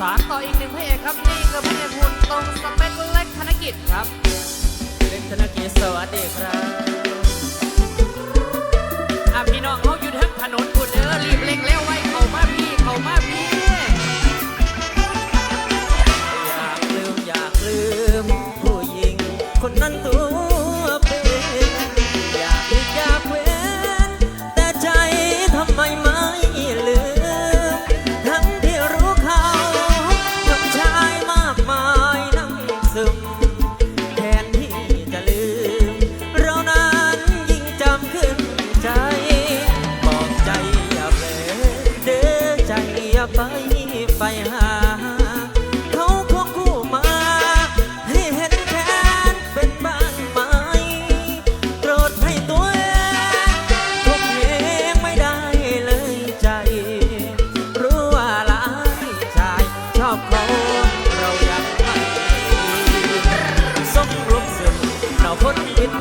สารต่ออีกหนึ่งพระเอกครับนี่คือพระเอกหุ่นตรงสเปคเล็กธนกิจครับ เล็กธนกิจสวัสดีครับ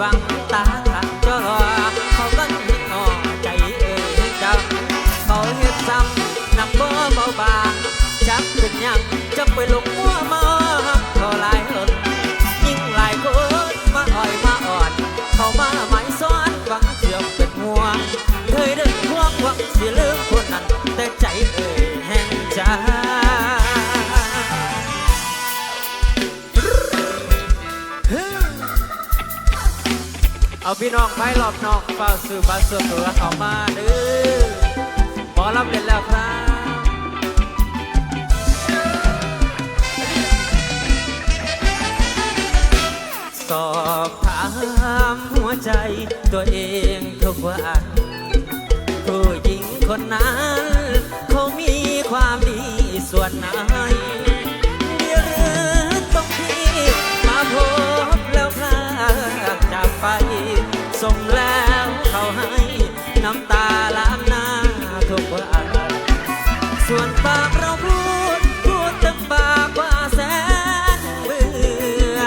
วังตาขัดจอรอเขาก็นเห็นนอใจเอ่ยจำเขาเฮ็ดซ้ำนำบ่เบาบางจักเป็นยัง เอาพี่น้องไปรอบนอกเฝ้าสื่อบัตรส่วนตัวเขามาเด้อหมอรับเล่นแล้วครับสอบถามหัวใจตัวเองทุกวันผู้หญิงคนนั้น เขามีความดีส่วนไหน ปากเราพูด พูดเต็มปากว่าแสนเบื่อ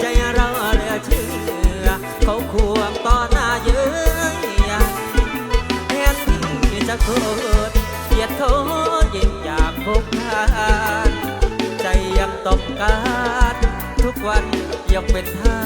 ใจเราเหลือเชื่อ เขาควงต่อหน้าเย้ยแทนที่จะโกรธเกลียดเขายิ่งอยากพบทานใจยังต้องการ ทุกวันยังเป็นท่า